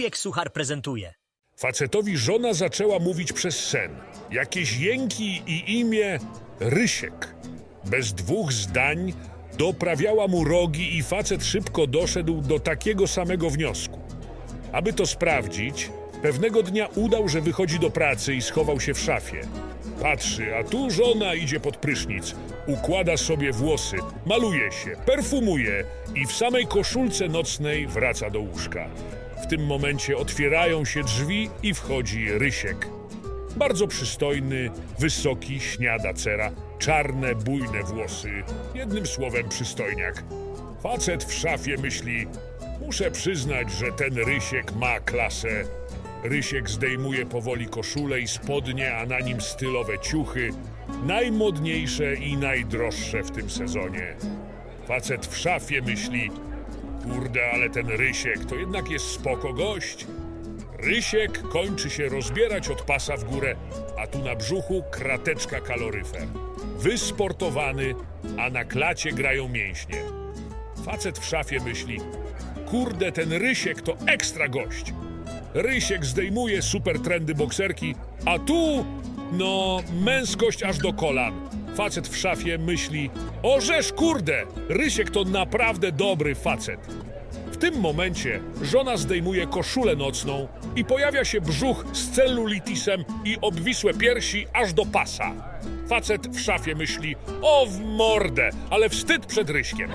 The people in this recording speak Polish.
Wujek Suchar prezentuje. Facetowi żona zaczęła mówić przez sen. Jakieś jęki i imię Rysiek. Bez dwóch zdań doprawiała mu rogi i facet szybko doszedł do takiego samego wniosku. Aby to sprawdzić, pewnego dnia udał, że wychodzi do pracy i schował się w szafie. Patrzy, a tu żona idzie pod prysznic, układa sobie włosy, maluje się, perfumuje i w samej koszulce nocnej wraca do łóżka. W tym momencie otwierają się drzwi i wchodzi Rysiek. Bardzo przystojny, wysoki, śniada cera, czarne, bujne włosy. Jednym słowem przystojniak. Facet w szafie myśli, muszę przyznać, że ten Rysiek ma klasę. Rysiek zdejmuje powoli koszulę i spodnie, a na nim stylowe ciuchy, najmodniejsze i najdroższe w tym sezonie. Facet w szafie myśli, kurde, ale ten Rysiek to jednak jest spoko gość. Rysiek kończy się rozbierać od pasa w górę, a tu na brzuchu krateczka kaloryfer. Wysportowany, a na klacie grają mięśnie. Facet w szafie myśli, kurde, ten Rysiek to ekstra gość. Rysiek zdejmuje super trendy bokserki, a tu, no, męskość aż do kolan. Facet w szafie myśli, orzesz kurde, Rysiek to naprawdę dobry facet. W tym momencie żona zdejmuje koszulę nocną i pojawia się brzuch z cellulitisem i obwisłe piersi aż do pasa. Facet w szafie myśli, o w mordę, ale wstyd przed Ryśkiem.